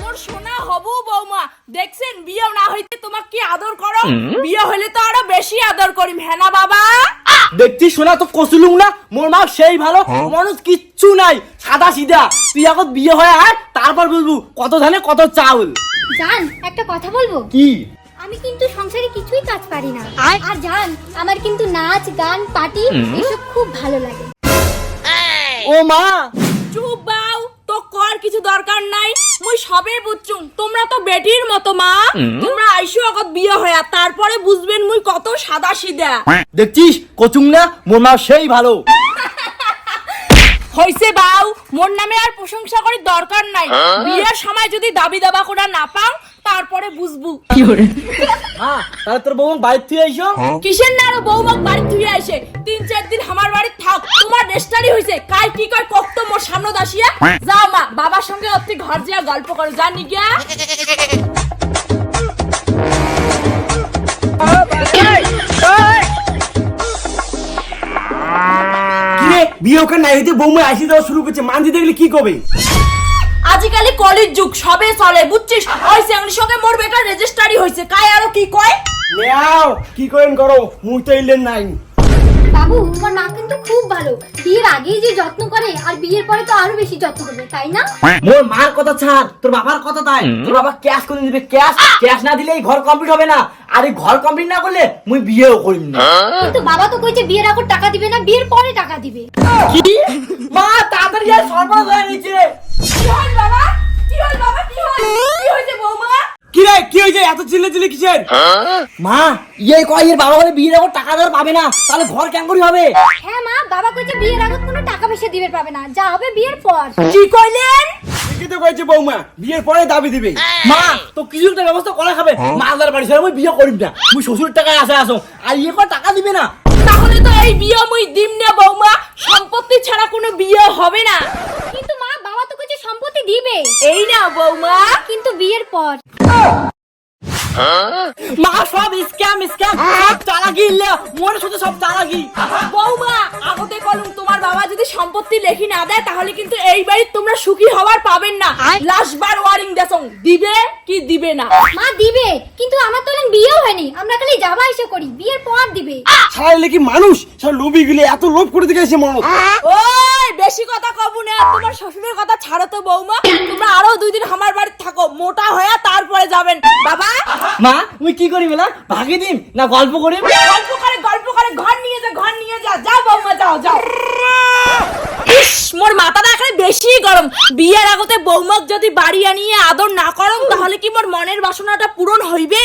মোর সোনা হবু বৌমা দেখছেন? বিয়ে না হইতে তোমাকে কি আদর করো? বিয়ে হইলে তো আরও বেশি আদর করিম হ্যাঁ বাবা? দেখছি শোনা তো কসুলুম না? মোর মা সেই ভালো মানুষ কিচ্ছু নাই সাদা সিধা। তুই এখন বিয়ে হয়ে আয় তারপর বুঝব কত ধানে কত চাউল। জান একটা কথা বলব? কি? আমি কিন্তু সংসারে কিছুই কাজ পারি না। আর জান আমার কিন্তু নাচ গান পার্টি এসব খুব ভালো লাগে। ও মা চুপ বাউ তো কর কিছু দরকার নাই। মুই সবে বুঝছুম তোমরা তো বেটির মতো মা। তোমরা আইসো আগত বিয়ে হয়া তারপরে বুঝবেন মুই কত সাদা সিদা দেখছিস কচুং না মোর মা সেই ভালো। হইছে বাউ মোর নামে আর প্রশংসা করি দরকার নাই। বিয়ের সময় যদি দাবি দাবা করা না পাও তারপরে বুঝবু। হ্যাঁ তাহলে তোর বউ বাইর থেকে আইসো? কিসের না আরও বৌমাক বাড়ি ধুয়ে আসে তিন চার দিন আমার বাড়ি থাক তোমার রেস্টারি হইছে। কাই কি কয় কত মোর সামনে দাসিয়া? যাও মা বাবার সঙ্গে অতি ঘর যা গল্প করে জানি গিয়া। বিয়ে ওখানে নাই হইতে বৌমা আইসি দেওয়া শুরু করছে। মানজি দেখলে কি কবে? আজিকালি কলেজ যুগ সবে চলে বুঝছিস? ওই স্যাংলির সঙ্গে মোর বেটা রেজিস্টারি হইছে কাই আরও কি কয়? নেও কি করেন করো? মুই তো ইলেন নাই। বাবু তোমার মা কিন্তু খুব ভালো। বিয়ের আগেই যে যত্ন করে আর বিয়ের পরে তো আরও বেশি যত্ন করবে তাই না? মোর মার কথা ছাড় তোর বাবার কথা তাই। তোর বাবা ক্যাশ করে দিবে? ক্যাশ? ক্যাশ না দিলে এই ঘর কমপ্লিট হবে না। আর ঘর কমপ্লিট না করলে মুই বিয়েও করিম না। কিন্তু বাবা তো কইছে বিয়ের আগে টাকা দিবে না বিয়ের পরে টাকা দিবে। কি? মা তাড়াতাড়ি আর সর্বনাশ হয়ে গেছে। কি হল বাবা? কি হল বাবা? কি হল? কি হইছে বৌমা? কি রে কি হয়েছে? এত চিল্লে চিল্লে কিসের মা ইয়ে কয় এর বাবা বলে বিয়ের এখন টাকা দেওয়ার পাবে না। তাহলে ঘর কেন করি হবে? হ্যাঁ মা বাবা কইছে বিয়ের আগে কোনো টাকা পয়সা দিবে পাবে না। যা হবে বিয়ের পর। কি কইলেন? ঠিকই বৌমা বিয়ের পরে দাবি দিবে। মা তো কিছু একটা ব্যবস্থা করা খাবে মা আদার বাড়ি ছেড়ে মুই বিয়ে করিম না। মুই শ্বশুর টাকায় আসে আসো। আর ইয়ে কয় টাকা দিবে না। তাহলে তো এই বিয়ে মুই দিম না বৌমা। সম্পত্তি ছাড়া কোনো বিয়ে হবে না। কিন্তু মা বাবা তো কইছে সম্পত্তি দিবে। এই না বৌমা। কিন্তু বিয়ের পর। মা সব স্ক্যাম স্ক্যাম সব চালাকি ইল্লে মনে শুধু সব চালাকি। বৌমা তোমার বাবা যদি সম্পত্তি লেখি না দেয় তাহলে কিন্তু এই বাড়ির তোমরা সুখী হওয়ার পাবেন না। লাস্ট বার ওয়ারিং দেসং দিবে কি দিবে না? মা দিবে কিন্তু আমার তো এখন বিয়েও হয়নি। আমরা খালি যাবা এসে করি বিয়ের পর দিবে। ছাড়লে কি মানুষ? সব লোভি গুলি এত লোভ করে দিকে এসে মানুষ ওই বেশি কথা কব না তোমার শ্বশুরের কথা ছাড়ো তো বৌমা। তোমরা আরও দুই দিন আমার বাড়িতে থাকো মোটা হয়ে তারপরে যাবেন। বাবা? মা মুই কি করি বেলা ভাগে দিম না গল্প করে গল্প করে ঘর নিয়ে যা ঘর নিয়ে যা যাও বৌমা যাও যাও মাথা মাথাটা এখানে বেশি গরম। বিয়ের আগতে বৌমাক যদি বাড়ি আনিয়ে আদর না করম তাহলে কি মোর মনের বাসনাটা পূরণ হইবে?